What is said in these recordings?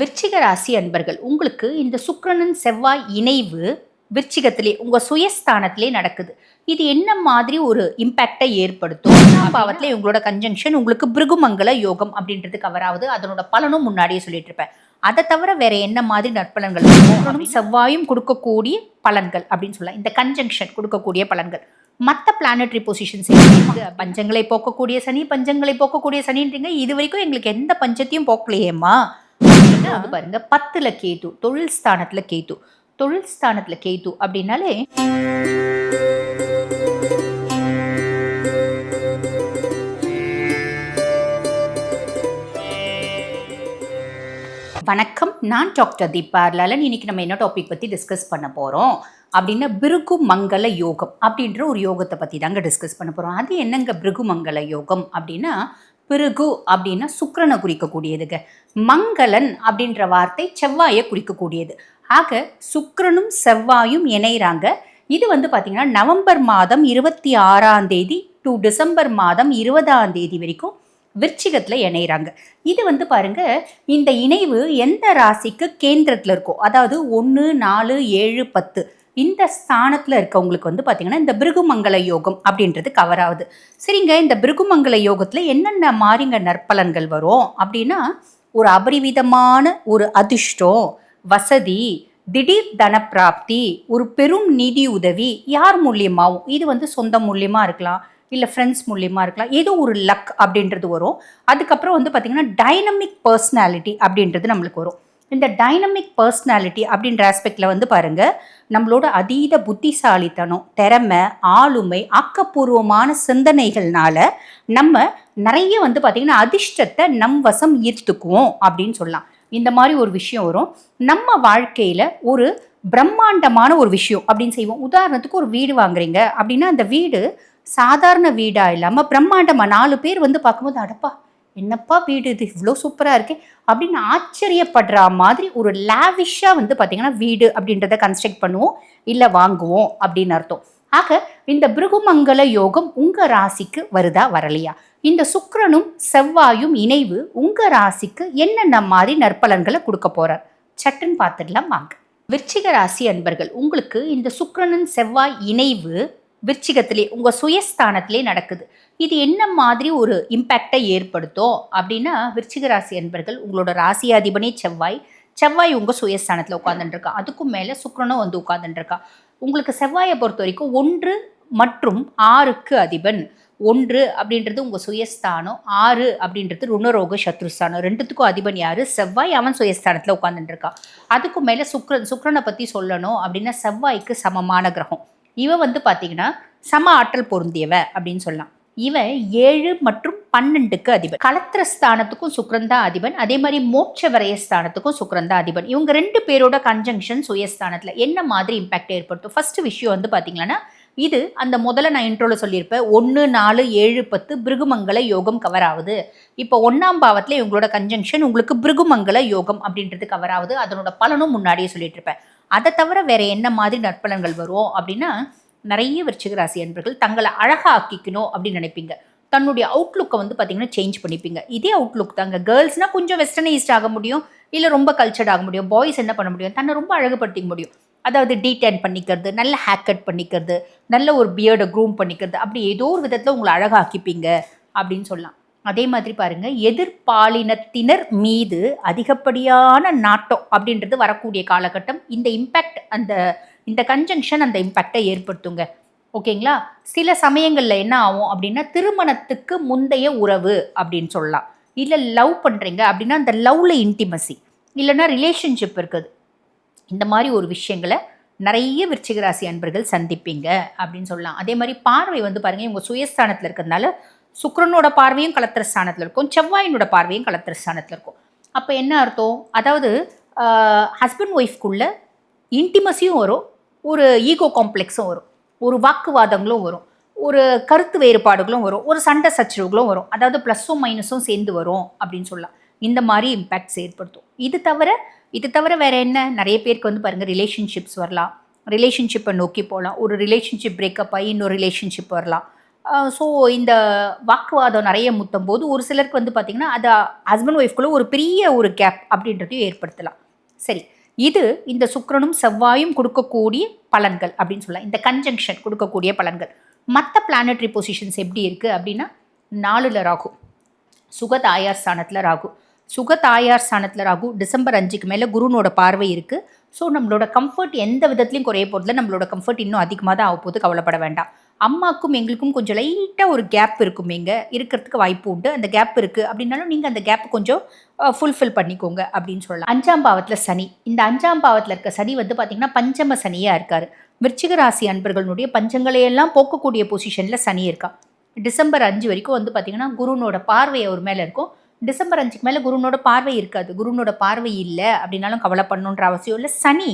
விருச்சிக ராசி அன்பர்கள் உங்களுக்கு இந்த சுக்கிரனன் செவ்வாய் இணைவு விருச்சிகத்திலே உங்கள் சுயஸ்தானத்திலே நடக்குது. இது என்ன மாதிரி ஒரு இம்பேக்டை ஏற்படுத்தும்? ஒண்ணாம் பாவத்திலே உங்களோட கன்ஜங்ஷன் உங்களுக்கு பிருகுமங்கல யோகம் அப்படின்றது கவர் ஆகுது அதனோட பலனும் முன்னாடியே சொல்லிட்டு இருப்பேன் அதை தவிர வேற என்ன மாதிரி நற்பலன்கள்? சுக்கிரனும் செவ்வாயும் கொடுக்கக்கூடிய பலன்கள் அப்படின்னு சொல்லலாம். இந்த கன்ஜங்ஷன் கொடுக்கக்கூடிய பலன்கள். மற்ற பிளானட்ரி பொசிஷன்ஸ் பஞ்சங்களை போக்கக்கூடிய சனி பஞ்சங்களை போக்கக்கூடிய சனின்றீங்க. இது வரைக்கும் எங்களுக்கு எந்த பஞ்சத்தையும் போக்கலையேம்மா. அப்படின்னா அது பாருங்க பத்துல கேது தொழில் ஸ்தானத்துல கேது. தொழில் ஸ்தானத்துல கேது அப்படின்னாலே வணக்கம் நான் டாக்டர் தீபா லலன் இன்னைக்கு நம்ம என்ன டாபிக் பற்றி டிஸ்கஸ் பண்ண போகிறோம் அப்படின்னா பிருகு மங்கள யோகம் அப்படின்ற ஒரு யோகத்தை பற்றி தாங்க டிஸ்கஸ் பண்ண போகிறோம் அது என்னங்க பிருகு மங்கள யோகம் அப்படின்னா பிருகு அப்படின்னா சுக்கரனை குறிக்கக்கூடியதுங்க. மங்களன் அப்படின்ற வார்த்தை செவ்வாயை குறிக்கக்கூடியது. ஆக சுக்கரனும் செவ்வாயும் இணைகிறாங்க இது வந்து பார்த்திங்கன்னா நவம்பர் மாதம் இருபத்தி ஆறாம் தேதி டு டிசம்பர் மாதம் இருபதாம் தேதி வரைக்கும் விருச்சிகத்தில் இணைகிறாங்க இது வந்து பாருங்க இந்த இணைவு எந்த ராசிக்கு கேந்திரத்தில் இருக்கோ அதாவது ஒன்று நாலு ஏழு பத்து இந்த ஸ்தானத்தில் இருக்கவங்களுக்கு வந்து பார்த்திங்கன்னா இந்த பிருகுமங்கல யோகம் அப்படின்றது கவர் ஆகுது. சரிங்க இந்த பிருகுமங்கல யோகத்தில் என்னென்ன மாறிங்க நற்பலன்கள் வரும்? அப்படின்னா ஒரு அபரிவிதமான ஒரு அதிர்ஷ்டம் வசதி திடீர் தனப்பிராப்தி ஒரு பெரும் நிதி உதவி யார் மூலியமாகவும் இது வந்து சொந்த மூலியமாக இருக்கலாம் இல்லை ஃப்ரெண்ட்ஸ் மூலியமாக இருக்கலாம் ஏதோ ஒரு லக் அப்படின்றது வரும். அதுக்கப்புறம் வந்து பார்த்திங்கன்னா டைனமிக் பர்சனாலிட்டி அப்படின்றது நம்மளுக்கு வரும். இந்த டைனமிக் பர்சனாலிட்டி அப்படின்ற ஆஸ்பெக்டில் வந்து பாருங்கள் நம்மளோட அதீத புத்திசாலித்தனம் திறமை ஆளுமை ஆக்கப்பூர்வமான சிந்தனைகள்னால நம்ம நிறைய வந்து பார்த்திங்கன்னா அதிர்ஷ்டத்தை நம் வசம் ஈர்த்துக்குவோம் அப்படின்னு சொல்லலாம். இந்த மாதிரி ஒரு விஷயம் வரும். நம்ம வாழ்க்கையில் ஒரு பிரம்மாண்டமான ஒரு விஷயம் அப்படின்னு செய்வோம். உதாரணத்துக்கு ஒரு வீடு வாங்குறீங்க அப்படின்னா அந்த வீடு சாதாரண வீடாக இல்லாமல் பிரம்மாண்டமாக நாலு பேர் வந்து பார்க்கும்போது அடப்பா என்னப்பா வீடு இது? இவ்வளோ சூப்பராக இருக்கு. அப்படின்னு ஆச்சரியப்படுற மாதிரி ஒரு லேவிஷாக வந்து பார்த்திங்கன்னா வீடு அப்படின்றத கன்ஸ்ட்ரக்ட் பண்ணுவோம். இல்லை வாங்குவோம் அப்படின்னு அர்த்தம். ஆக இந்த பிருகுமங்கல யோகம் உங்கள் ராசிக்கு வருதா வரலையா? இந்த சுக்கரனும் செவ்வாயும் இணைவு உங்கள் ராசிக்கு என்னென்ன மாதிரி நற்பலன்களை கொடுக்க போகிறார் சட்டுன்னு பார்த்துடலாம் வாங்க. விருச்சிக ராசி அன்பர்கள் உங்களுக்கு இந்த சுக்கிரனின் செவ்வாய் இணைவு விருச்சிகத்திலே உங்கள் சுயஸ்தானத்திலே நடக்குது. இது என்ன மாதிரி ஒரு இம்பேக்டை ஏற்படுத்தும் அப்படின்னா விருச்சிக ராசி என்பர்கள் உங்களோட ராசியாதிபனே செவ்வாய். செவ்வாய் உங்கள் சுயஸ்தானத்தில் உட்காந்துட்டுருக்கா அதுக்கும் மேலே சுக்கரனும் வந்து உட்காந்துட்டுருக்கா உங்களுக்கு செவ்வாயை பொறுத்த வரைக்கும் ஒன்று மற்றும் ஆறுக்கு அதிபன். ஒன்று அப்படின்றது உங்கள் சுயஸ்தானம் ஆறு அப்படின்றது ருணரோக சத்ருஸ்தானம். ரெண்டுத்துக்கும் அதிபன் யார்? செவ்வாய் அவன் சுயஸ்தானத்தில் உட்காந்துட்டுருக்கான் அதுக்கும் மேலே சுக்ரன் சுக்ரனை பற்றி சொல்லணும் அப்படின்னா செவ்வாய்க்கு சமமான கிரகம். இவ வந்து பார்த்தீங்கன்னா சம ஆற்றல் பொருந்தியவ அப்படின்னு சொல்லலாம். இவன் ஏழு மற்றும் பன்னெண்டுக்கு அதிபன். களத்திர ஸ்தானத்துக்கும் சுக்ரந்தா தான் அதிபன். அதே மாதிரி மோட்ச வரைய ஸ்தானத்துக்கும் சுக்ரந்தா தான் அதிபன். இவங்க ரெண்டு பேரோட கன்ஜங்ஷன் சுயஸ்தானத்தில் என்ன மாதிரி இம்பாக்ட் ஏற்படுத்தும்? ஃபர்ஸ்ட் விஷயம் வந்து பார்த்தீங்கன்னா இது அந்த முதல்ல நான் இன்ட்ரோவில் சொல்லியிருப்பேன். ஒன்று நாலு ஏழு பத்து பிருகுமங்கல யோகம் கவர் ஆகுது. இப்போ ஒன்றாம் பாவத்தில் இவங்களோட கன்ஜங்ஷன் உங்களுக்கு பிருகுமங்கல யோகம் அப்படின்றது கவர் ஆகுது. அதனோட பலனும் முன்னாடியே சொல்லிட்டு இருப்பேன் அதை தவிர வேற என்ன மாதிரி நற்பலன்கள் வரும் அப்படின்னா நிறைய விருச்சிக ராசி அன்பர்கள் தங்களை அழகாக ஆக்கிக்கணும் அப்படின்னு நினைப்பீங்க. தன்னுடைய அவுட்லுக்கை வந்து பார்த்தீங்கன்னா சேஞ்ச் பண்ணிப்பீங்க. இதே அவுட்லுக் தாங்க. கேர்ள்ஸ்னால் கொஞ்சம் வெஸ்டர்னைஸ்ட் ஆக முடியும். இல்லை ரொம்ப கல்ச்சர்ட் ஆக முடியும். பாய்ஸ் என்ன பண்ண முடியும்? தன்னை ரொம்ப அழகுபடுத்திக்க முடியும். அதாவது டீடைன் பண்ணிக்கிறது நல்ல ஹேர் கட் பண்ணிக்கிறது நல்ல ஒரு பியர்டை க்ரூம் பண்ணிக்கிறது அப்படி ஏதோ ஒரு விதத்தில் உங்களை அழகாக்கிப்பீங்க அப்படின்னு சொல்லலாம். அதே மாதிரி பாருங்க எதிர்பாலினத்தினர் மீது அதிகப்படியான நாட்டம் அப்படின்றது வரக்கூடிய காலகட்டம். இந்த இம்பேக்ட் அந்த இந்த கன்ஜங்ஷன் அந்த இம்பேக்டை ஏற்படுத்துங்க. ஓகேங்களா சில சமயங்களில் என்ன ஆகும் அப்படின்னா திருமணத்துக்கு முந்தைய உறவு அப்படின்னு சொல்லலாம். இல்லை லவ் பண்ணுறீங்க அப்படின்னா அந்த லவ்ல இன்டிமசி இல்லைன்னா ரிலேஷன்ஷிப் இருக்குது. இந்த மாதிரி ஒரு விஷயங்களை நிறைய விருச்சிகராசி அன்பர்கள் சந்திப்பீங்க அப்படின்னு சொல்லலாம். அதே மாதிரி பார்வை வந்து பாருங்கள் இவங்க சுயஸ்தானத்தில் இருக்கிறதுனால சுக்கரனோட பார்வையும் கலத்திரஸ்தானத்தில் இருக்கும். செவ்வாயினோட பார்வையும் கலத்திரஸ்தானத்தில் இருக்கும். அப்போ என்ன அர்த்தம்? அதாவது ஹஸ்பண்ட் ஒய்ஃப்குள்ள இன்டிமஸியும் வரும். ஒரு ஈகோ காம்ப்ளெக்ஸும் வரும். ஒரு வாக்குவாதங்களும் வரும். ஒரு கருத்து வேறுபாடுகளும் வரும். ஒரு சண்டை சச்சரவுகளும் வரும். அதாவது ப்ளஸ்ஸும் மைனஸும் சேர்ந்து வரும் அப்படின்னு சொல்லலாம். இந்த மாதிரி இம்பேக்ட்ஸ் ஏற்படுத்தும். இது தவிர இது தவிர வேறு என்ன? நிறைய பேருக்கு வந்து பாருங்கள் ரிலேஷன்ஷிப்ஸ் வரலாம். ரிலேஷன்ஷிப்பை நோக்கி போகலாம். ஒரு ரிலேஷன்ஷிப் பிரேக்கப் ஆகி இன்னொரு ரிலேஷன்ஷிப் வரலாம். ஸோ இந்த வாக்குவாதம் நிறைய முத்தும் போது ஒரு சிலருக்கு வந்து பார்த்திங்கன்னா அது ஹஸ்பண்ட் ஒய்ஃப்குள்ளே ஒரு பெரிய ஒரு கேப் அப்படின்றதையும் ஏற்படுத்தலாம். சரி இது இந்த சுக்கரனும் செவ்வாயும் கொடுக்கக்கூடிய பலன்கள் அப்படின்னு சொல்லலாம். இந்த கன்ஜங்ஷன் கொடுக்கக்கூடிய பலன்கள். மற்ற பிளானட்ரி பொசிஷன்ஸ் எப்படி இருக்குது அப்படின்னா நாலுல ராகு சுக தாயார் ஸ்தானத்தில் ராகு. சுக தாயார் ஸ்தானத்தில் ராகு டிசம்பர் அஞ்சுக்கு மேலே குருனோட பார்வை இருக்குது ஸோ நம்மளோட கம்ஃபர்ட் எந்த விதத்துலையும் குறைய போகிறதுல நம்மளோட கம்ஃபர்ட் இன்னும் அதிகமாக தான் ஆக போகுது. கவலைப்பட வேண்டாம். அம்மாக்கும் எங்களுக்கும் கொஞ்சம் லைட்டாக ஒரு கேப் இருக்கும் இங்கே. இருக்கிறதுக்கு வாய்ப்பு உண்டு. அந்த கேப் இருக்குது அப்படின்னாலும் நீங்கள் அந்த கேப் கொஞ்சம் ஃபுல்ஃபில் பண்ணிக்கோங்க அப்படின்னு சொல்லலாம். அஞ்சாம் பாவத்தில் சனி. இந்த அஞ்சாம் பாவத்தில் இருக்க சனி வந்து பார்த்திங்கன்னா பஞ்சம சனியாக இருக்கார். விருச்சிக ராசி அன்பர்களுடைய பஞ்சங்களையெல்லாம் போக்கக்கூடிய பொசிஷனில் சனி இருக்கா. டிசம்பர் அஞ்சு வரைக்கும் வந்து பார்த்திங்கன்னா குருனோட பார்வை அவர் மேலே இருக்கும். டிசம்பர் அஞ்சுக்கு மேலே குருனோட பார்வை இருக்காது. குருனோட பார்வை இல்லை அப்படின்னாலும் கவலைப்படணுன்ற அவசியம் இல்லை. சனி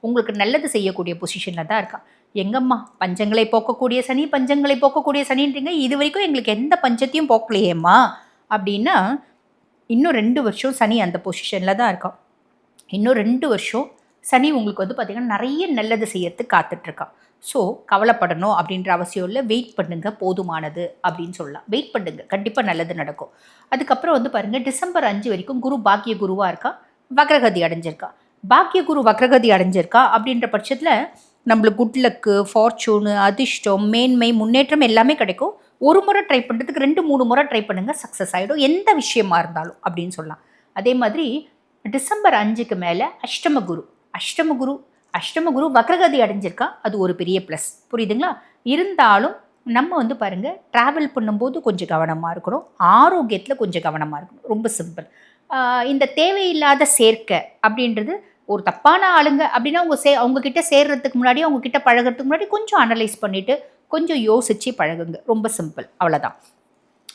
உங்களுக்கு நல்லது செய்யக்கூடிய பொசிஷனில் தான் இருக்கான் எங்கம்மா பஞ்சங்களை போக்கக்கூடிய சனி பஞ்சங்களை போக்கக்கூடிய சனின்றீங்க இது வரைக்கும் எங்களுக்கு எந்த பஞ்சத்தையும் போக்கலையேம்மா. அப்படின்னா இன்னும் ரெண்டு வருஷம் சனி அந்த பொசிஷனில் தான் இருக்கான். இன்னும் ரெண்டு வருஷம் சனி உங்களுக்கு வந்து பார்த்திங்கன்னா நிறைய நல்லது செய்யறதுக்கு காத்துட்ருக்கான். ஸோ கவலைப்படணும் அப்படின்ற அவசியம் இல்லை. வெயிட் பண்ணுங்க போதுமானது அப்படின்னு சொல்லலாம். வெயிட் பண்ணுங்க கண்டிப்பாக நல்லது நடக்கும். அதுக்கப்புறம் வந்து பாருங்கள் டிசம்பர் அஞ்சு வரைக்கும் குரு பாக்கிய குருவாக இருக்கா வக்ரகதி அடைஞ்சிருக்கா பாக்கிய குரு வக்ரகதி அடைஞ்சிருக்கா அப்படின்ற பட்சத்தில் நம்மளுக்கு குட் லக்கு ஃபார்ச்சூனு அதிர்ஷ்டம் மேன்மை முன்னேற்றம் எல்லாமே கிடைக்கும். ஒரு முறை ட்ரை பண்ணுறதுக்கு ரெண்டு மூணு முறை ட்ரை பண்ணுங்கள் சக்ஸஸ் ஆகிடும் எந்த விஷயமா இருந்தாலும் அப்படின்னு சொல்லலாம். அதே மாதிரி டிசம்பர் அஞ்சுக்கு மேலே அஷ்டம குரு. அஷ்டம குரு அஷ்டம குரு வக்ரகதி அடைஞ்சிருக்கா? அது ஒரு பெரிய ப்ளஸ் புரியுதுங்களா? இருந்தாலும் நம்ம வந்து பாருங்கள் ட்ராவல் பண்ணும்போது கொஞ்சம் கவனமாக இருக்கணும். ஆரோக்கியத்தில் கொஞ்சம் கவனமாக இருக்கணும். ரொம்ப சிம்பிள் இந்த தேவையில்லாத சேர்க்கை அப்படின்றது ஒரு தப்பான ஆளுங்க அப்படின்னா அவங்க சே அவங்கக்கிட்ட சேர்றதுக்கு முன்னாடி அவங்க கிட்ட பழகிறதுக்கு முன்னாடி கொஞ்சம் அனலைஸ் பண்ணிவிட்டு கொஞ்சம் யோசித்து பழகுங்க. ரொம்ப சிம்பிள் அவ்வளோதான்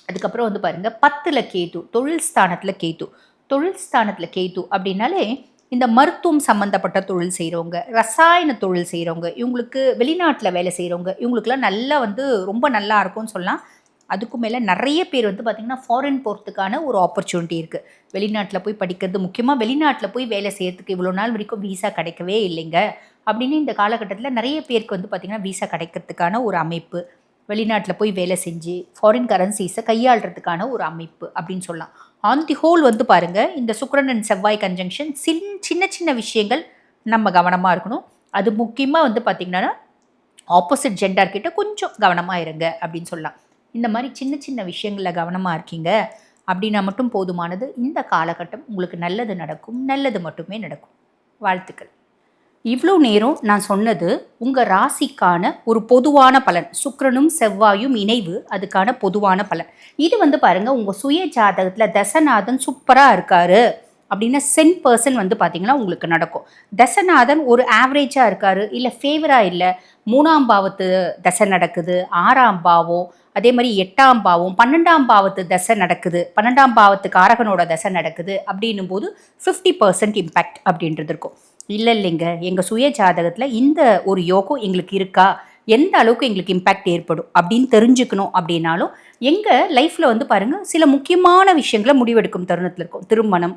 அதுக்கப்புறம் வந்து பாருங்கள் பத்தில் கேத்து தொழில் ஸ்தானத்தில் கேத்து தொழில் ஸ்தானத்தில் கேத்து அப்படின்னாலே இந்த மருத்துவம் சம்மந்தப்பட்ட தொழில் செய்கிறவங்க ரசாயன தொழில் செய்கிறவங்க இவங்களுக்கு வெளிநாட்டில் வேலை செய்கிறவங்க இவங்களுக்குலாம் நல்லா வந்து ரொம்ப நல்லா இருக்கும்னு சொல்லலாம். அதுக்கும் மேலே நிறைய பேர் வந்து பார்த்திங்கன்னா ஃபாரின் போகிறதுக்கான ஒரு ஆப்பர்ச்சுனிட்டி இருக்குது வெளிநாட்டில் போய் படிக்கிறது முக்கியமாக வெளிநாட்டில் போய் வேலை செய்யறதுக்கு இவ்வளோ நாள் வரைக்கும் வீசா கிடைக்கவே இல்லைங்க. அப்படின்னு இந்த காலகட்டத்தில் நிறைய பேருக்கு வந்து பார்த்திங்கன்னா வீசா கிடைக்கிறதுக்கான ஒரு அமைப்பு வெளிநாட்டில் போய் வேலை செஞ்சு ஃபாரின் கரன்சிஸை கையாளுறதுக்கான ஒரு அமைப்பு அப்படின்னு சொல்லலாம். ஆன் தி ஹோல் வந்து பாருங்கள் இந்த சுக்கரன் அண்ட் செவ்வாய் கன்ஜங்ஷன் சின் சின்ன சின்ன விஷயங்கள் நம்ம கவனமாக இருக்கணும். அது முக்கியமாக வந்து பார்த்திங்கன்னா ஆப்போசிட் ஜெண்டர் கிட்ட கொஞ்சம் கவனமாக இருங்க அப்படின்னு சொல்லலாம். இந்த மாதிரி சின்ன சின்ன விஷயங்களில் கவனமாக இருக்கீங்க அப்படின்னா மட்டும் போதுமானது. இந்த காலகட்டம் உங்களுக்கு நல்லது நடக்கும் நல்லது மட்டுமே நடக்கும். வாழ்த்துக்கள். இவ்வளோ நேரம் நான் சொன்னது உங்கள் ராசிக்கான ஒரு பொதுவான பலன். சுக்கிரனும் செவ்வாயும் இணைவு அதுக்கான பொதுவான பலன். இது வந்து பாருங்கள் உங்கள் சுய ஜாதகத்தில் தசநாதன் சூப்பராக இருக்காரு. அப்படின்னா சென் பர்சன் வந்து பார்த்தீங்கன்னா உங்களுக்கு நடக்கும். தசநாதன் ஒரு ஆவரேஜாக இருக்காரு. இல்லை ஃபேவராக இல்லை. மூணாம் பாவத்து தசை நடக்குது. ஆறாம் பாவம் அதே மாதிரி எட்டாம் பாவம் பன்னெண்டாம் பாவத்து தசை நடக்குது. பன்னெண்டாம் பாவத்து காரகனோட தசை நடக்குது அப்படின்னும் போது ஃபிஃப்டி பர்சன்ட் இம்பேக்ட் அப்படின்றது இருக்கும். இல்லை இல்லைங்க. எங்கள் சுய ஜாதகத்தில் இந்த ஒரு யோகம் எங்களுக்கு இருக்கா? எந்த அளவுக்கு எங்களுக்கு இம்பேக்ட் ஏற்படும்? அப்படின்னு தெரிஞ்சுக்கணும் அப்படின்னாலும் எங்கள் லைஃப்பில் வந்து பாருங்கள் சில முக்கியமான விஷயங்களை முடிவெடுக்கும் தருணத்தில் இருக்கும். திருமணம்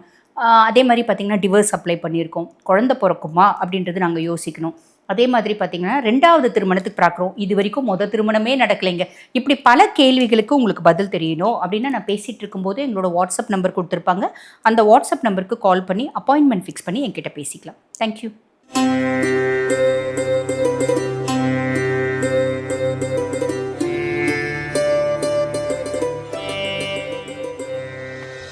அதே மாதிரி பார்த்திங்கன்னா டிவர்ஸ் அப்ளை பண்ணியிருக்கோம். குழந்த பிறக்குமா அப்படின்றது நாங்கள் யோசிக்கணும். அதே மாதிரி பார்த்தீங்கன்னா ரெண்டாவது திருமணத்துக்கு பார்க்குறோம் இது வரைக்கும் மொதல் திருமணமே நடக்கலைங்க. இப்படி பல கேள்விகளுக்கு உங்களுக்கு பதில் தெரியணும் அப்படின்னா நான் பேசிகிட்டு இருக்கும்போது எங்களோட வாட்ஸ்அப் நம்பர் கொடுத்துருப்பாங்க. அந்த வாட்ஸ்அப் நம்பருக்கு கால் பண்ணி அப்பாயின்மெண்ட் ஃபிக்ஸ் பண்ணி என்கிட்ட பேசிக்கலாம். தேங்க்யூ